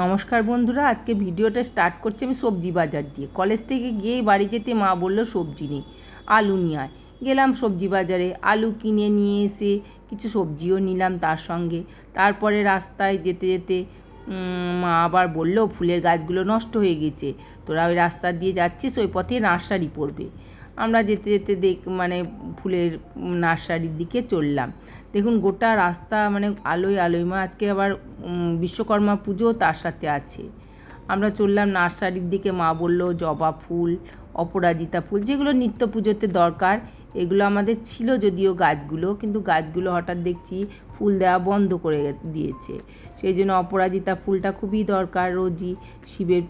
নমস্কার বন্ধুরা, আজকে ভিডিওটা স্টার্ট করছি আমি সবজি বাজার দিয়ে। কলেজ থেকে গিয়েই বাড়ি যেতে মা বলল, সবজি নেই। আলু নিয়ে আয়। গেলাম সবজি বাজারে। আলু কিনে নিয়ে এসে কিছু সবজিও নিলাম তার সঙ্গে। তারপরে রাস্তায় যেতে যেতে মা আবার বলল, ফুলের গাছগুলো নষ্ট হয়ে গেছে। তোরা ওই রাস্তা দিয়ে যাচ্ছিস, ওই পথে নার্সারি পড়বে। আমরা যেতে যেতে দেখ মানে ফুলের নার্সারির দিকে চললাম। দেখুন, গোটা রাস্তা মানে আলোয় আলোয়, মা, আজকে আবার বিশ্বকর্মা পুজো তার সাথে আছে। আমরা চললাম নার্সারির দিকে, মা বলল, জবা ফুল, অপরাজিতা ফুল, যেগুলো নিত্য পুজোতে দরকার, এগুলো আমাদের ছিল যদিও গাছগুলো, কিন্তু গাছগুলো হঠাৎ দেখছি ফুল দেওয়া বন্ধ করে দিয়েছে। সেই জন্য অপরাজিতা ফুলটা খুবই দরকার রোজই। শিবের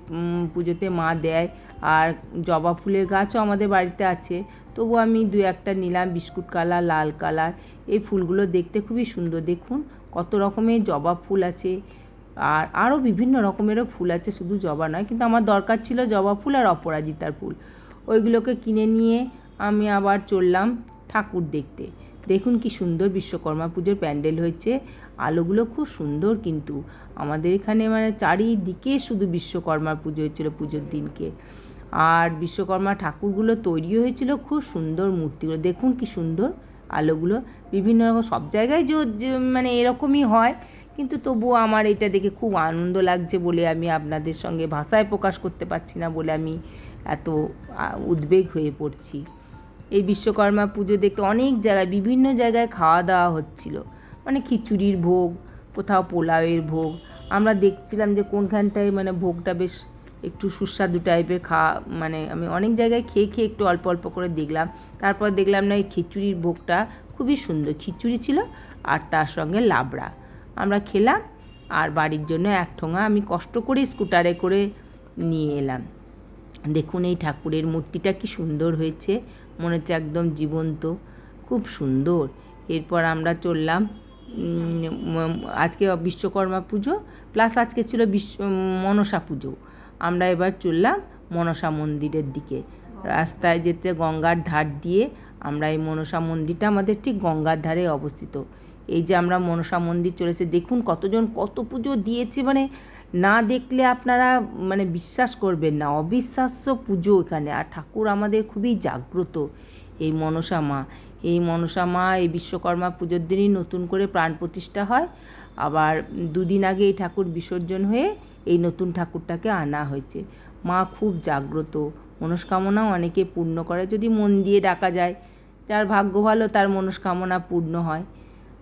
পুজোতে মা দেয়। আর জবা ফুলের গাছও আমাদের বাড়িতে আছে। তবু আমি দু একটা নিলাম, বিস্কুট কালার, লাল কালার। এই ফুলগুলো দেখতে খুবই সুন্দর। দেখুন কত রকমের জবা ফুল আছে। আর আরও বিভিন্ন রকমেরও ফুল আছে, শুধু জবা নয়, কিন্তু আমার দরকার ছিল জবা ফুল আর অপরাজিতার ফুল। ওইগুলোকে কিনে নিয়ে আমি আবার চললাম ঠাকুর দেখতে। দেখুন কি সুন্দর বিশ্বকর্মা পুজোর প্যান্ডেল হয়েছে। আলোগুলো খুব সুন্দর কিন্তু। আমাদের এখানে মানে চারিদিকে শুধু বিশ্বকর্মা পুজো হয়েছিল পুজোর দিনকে। আর বিশ্বকর্মা ঠাকুরগুলো তৈরি হয়েছিল খুব সুন্দর মূর্তিগুলো। দেখুন কি সুন্দর আলোগুলো। বিভিন্ন রকম, সব জায়গায় যে মানে এরকমই হয়। কিন্তু তবুও আমার এটা দেখে খুব আনন্দ লাগছে বলে আমি আপনাদের সঙ্গে ভাষায় প্রকাশ করতে পারছি না বলে আমি এত উদ্বেগ হয়ে পড়ছি। এই বিশ্বকর্মা পুজো দেখতে অনেক জায়গায়, বিভিন্ন জায়গায় খাওয়া দাওয়া হচ্ছিল। মানে খিচুড়ির ভোগ, কোথাও পোলাওয়ের ভোগ। আমরা দেখছিলাম যে কোনখানটায় মানে ভোগটা বেশ একটু সুস্বাদু টাইপের খাওয়া মানে আমি অনেক জায়গায় খেয়ে খেয়ে একটু অল্প অল্প করে দেখলাম। তারপর দেখলাম না, এই খিচুড়ির ভোগটা খুবই সুন্দর। খিচুড়ি ছিল আর তার সঙ্গে লাবড়া। আমরা খেলাম আর বাড়ির জন্য এক ঠোঙা আমি কষ্ট করে স্কুটারে করে নিয়ে এলাম। দেখুন এই ঠাকুরের মূর্তিটা কি সুন্দর হয়েছে। মনে হচ্ছে একদম জীবন্ত, খুব সুন্দর। এরপর আমরা চললাম আজকে বিশ্বকর্মা পুজো, প্লাস আজকে ছিল বিশ্ব মনসা পুজো। আমরা এবার চললাম মনসা মন্দিরের দিকে। রাস্তায় যেতে গঙ্গার ধার দিয়ে আমরা এই মনসা মন্দিরটা আমাদের ঠিক গঙ্গার ধারে অবস্থিত। এই যে আমরা মনসা মন্দির চলেছে, দেখুন কতজন, কত পুজো দিয়েছে মানে না দেখলে আপনারা মানে বিশ্বাস করবেন না। অবিশ্বাস্য পুজো এখানে। আর ঠাকুর আমাদের খুবই জাগ্রত। এই মনসা মা। এই মনসা মা এই বিশ্বকর্মা পুজোর দিনই নতুন করে প্রাণ প্রতিষ্ঠা হয়। আবার দুদিন আগে এই ঠাকুর বিসর্জন হয়ে এই নতুন ঠাকুরটাকে আনা হয়েছে। মা খুব জাগ্রত। মনস্কামনাও অনেকে পূর্ণ করে। যদি মন দিয়ে ডাকা যায়, যার ভাগ্য ভালো তার মনস্কামনা পূর্ণ হয়।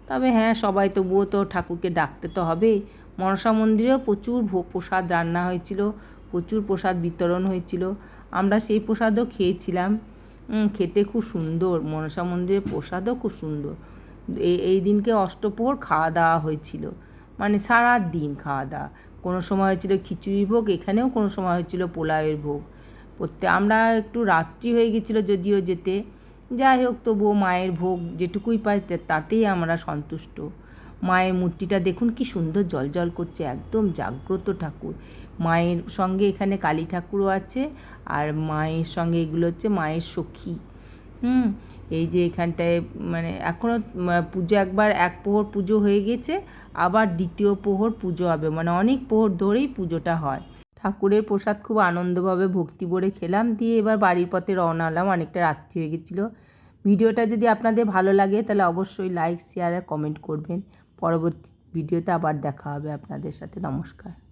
তবে হ্যাঁ সবাই তবুও তো ঠাকুরকে ডাকতে তো হবেই। মনসা মন্দিরেও প্রচুর ভোগ প্রসাদ রান্না হয়েছিল, প্রচুর প্রসাদ বিতরণ হয়েছিল। আমরা সেই প্রসাদও খেয়েছিলাম। খেতে খুব সুন্দর, মনসা মন্দিরের প্রসাদও খুব সুন্দর। এই দিনকে অষ্টপ্রহর খাওয়া দাওয়া হয়েছিল। মানে সারা দিন খাওয়া দাওয়া। কোনো সময় হয়েছিল খিচুড়ি ভোগ, এখানেও কোনো সময় হয়েছিল পোলাওয়ের ভোগ। প্রত্যেক আমরা একটু রাত্রি হয়ে গেছিল যদিও যেতে। যাই হোক, তবুও মায়ের ভোগ যেটুকুই পাই তাতেই আমরা সন্তুষ্ট। মায়ের মূর্তিটা দেখুন কি সুন্দর জলজল করছে, একদম জাগ্রত ঠাকুর। মায়ের সঙ্গে এখানে কালী ঠাকুরও আছে আর মায়ের সঙ্গে এগুলো হচ্ছে মায়ের সখী। হুম, এই যে এখানটায় মানে এখনও পুজো একবার এক পোহর পুজো হয়ে গেছে, আবার দ্বিতীয় পোহর পুজো হবে। মানে অনেক পোহর ধরেই পুজোটা হয়। ঠাকুরের প্রসাদ খুব আনন্দভাবে ভক্তি ভরে খেলাম, দিয়ে এবার বাড়ির পথে রওনা হলাম, অনেকটা রাত্রি হয়ে গেছিল। ভিডিওটা যদি আপনাদের ভালো লাগে, তাহলে অবশ্যই লাইক শেয়ার আর কমেন্ট করবেন। পরবর্তী ভিডিওতে আবার দেখা হবে আপনাদের সাথে। নমস্কার।